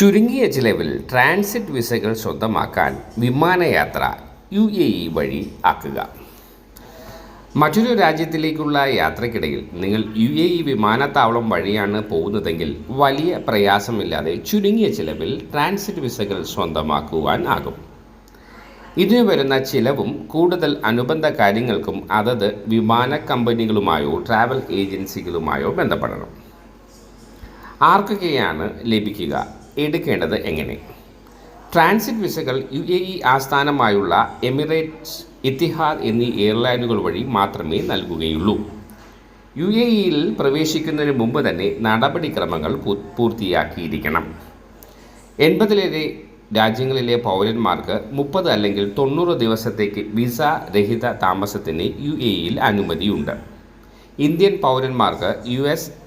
ചുരുങ്ങിയ ചിലവിൽ ട്രാൻസിറ്റ് വിസകൾ സ്വന്തമാക്കാൻ വിമാനയാത്ര യു എ ഇ വഴി ആക്കുക. മറ്റൊരു രാജ്യത്തിലേക്കുള്ള യാത്രക്കിടയിൽ നിങ്ങൾ യു എ ഇ വിമാനത്താവളം വഴിയാണ് പോകുന്നതെങ്കിൽ വലിയ പ്രയാസമില്ലാതെ ചുരുങ്ങിയ ചിലവിൽ ട്രാൻസിറ്റ് വിസകൾ സ്വന്തമാക്കുവാൻ ആകും. ഇതിന് വരുന്ന ചിലവും കൂടുതൽ അനുബന്ധ കാര്യങ്ങൾക്കും അതത് വിമാന കമ്പനികളുമായോ ട്രാവൽ ഏജൻസികളുമായോ ബന്ധപ്പെടണം. ആർക്കൊക്കെയാണ് ലഭിക്കുക? എടുക്കേണ്ടത് എങ്ങനെ? ട്രാൻസിറ്റ് വിസകൾ യു എ ഇ ആസ്ഥാനമായുള്ള എമിറേറ്റ്സ് ഇത്തിഹാദ് എന്നീ എയർലൈനുകൾ വഴി മാത്രമേ നൽകുകയുള്ളൂ. യു എ ഇയിൽ പ്രവേശിക്കുന്നതിന് മുമ്പ് തന്നെ നടപടിക്രമങ്ങൾ പൂർത്തിയാക്കിയിരിക്കണം. എൺപതിലേറെ രാജ്യങ്ങളിലെ പൗരന്മാർക്ക് മുപ്പത് അല്ലെങ്കിൽ തൊണ്ണൂറ് ദിവസത്തേക്ക് വിസ രഹിത താമസത്തിന് യു എ ഇയിൽ അനുമതിയുണ്ട്. ഇന്ത്യൻ പൗരന്മാർക്ക് യു എസ്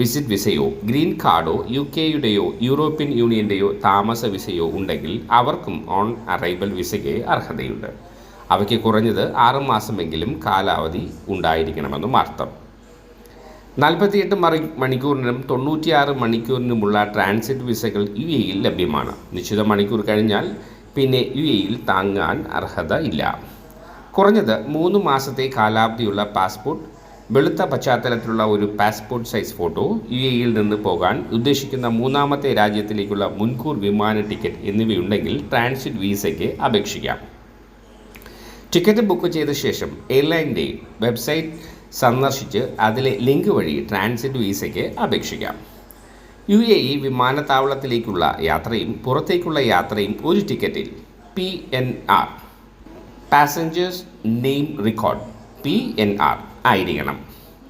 വിസിറ്റ് വിസയോ ഗ്രീൻ കാർഡോ യു കെയുടെയോ യൂറോപ്യൻ യൂണിയന്റെയോ താമസ വിസയോ ഉണ്ടെങ്കിൽ അവർക്കും ഓൺ അറൈവൽ വിസയ്ക്ക് അർഹതയുണ്ട്. അവയ്ക്ക് കുറഞ്ഞത് ആറുമാസമെങ്കിലും കാലാവധി ഉണ്ടായിരിക്കണമെന്നും അർത്ഥം. നാൽപ്പത്തിയെട്ട് മറി മണിക്കൂറിനും തൊണ്ണൂറ്റിയാറ് മണിക്കൂറിനുമുള്ള ട്രാൻസിറ്റ് വിസകൾ യു എയിൽ ലഭ്യമാണ്. നിശ്ചിത മണിക്കൂർ കഴിഞ്ഞാൽ പിന്നെ യു എയിൽ താങ്ങാൻ അർഹത ഇല്ല. കുറഞ്ഞത് മൂന്ന് മാസത്തെ കാലാവധിയുള്ള പാസ്പോർട്ട് വെളുത്ത പശ്ചാത്തലത്തിലുള്ള ഒരു പാസ്പോർട്ട് സൈസ് ഫോട്ടോ യു എയിൽ നിന്ന് പോകാൻ ഉദ്ദേശിക്കുന്ന മൂന്നാമത്തെ രാജ്യത്തിലേക്കുള്ള മുൻകൂർ വിമാന ടിക്കറ്റ് എന്നിവയുണ്ടെങ്കിൽ ട്രാൻസിറ്റ് വിസയ്ക്ക് അപേക്ഷിക്കാം. ടിക്കറ്റ് ബുക്ക് ചെയ്ത ശേഷം എയർലൈന്റെ വെബ്സൈറ്റ് സന്ദർശിച്ച് അതിലെ ലിങ്ക് വഴി ട്രാൻസിറ്റ് വിസയ്ക്ക് അപേക്ഷിക്കാം. യു എ ഇ വിമാനത്താവളത്തിലേക്കുള്ള യാത്രയും പുറത്തേക്കുള്ള യാത്രയും ഒരു ടിക്കറ്റിൽ. P N R. Passengers name record P N R. ആയിരിക്കണം.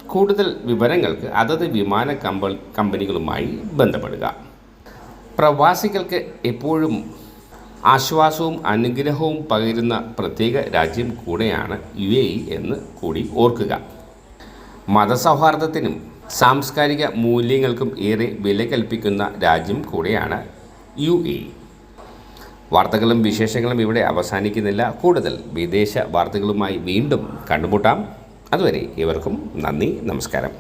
കൂടുതൽ വിവരങ്ങൾക്ക് അതത് വിമാന കമ്പ കമ്പനികളുമായി ബന്ധപ്പെടുക. പ്രവാസികൾക്ക് എപ്പോഴും ആശ്വാസവും അനുഗ്രഹവും പകരുന്ന പ്രത്യേക രാജ്യം കൂടെയാണ് യു എ എന്ന് കൂടി ഓർക്കുക. മതസൗഹാർദ്ദത്തിനും സാംസ്കാരിക മൂല്യങ്ങൾക്കും ഏറെ വില കൽപ്പിക്കുന്ന രാജ്യം കൂടെയാണ് യു എ വാർത്തകളും വിശേഷങ്ങളും ഇവിടെ അവസാനിക്കുന്നില്ല. കൂടുതൽ വിദേശ വാർത്തകളുമായി വീണ്ടും കണ്ടുമുട്ടാം. അതുവരെ ഇവർക്കും നന്ദി നമസ്കാരം.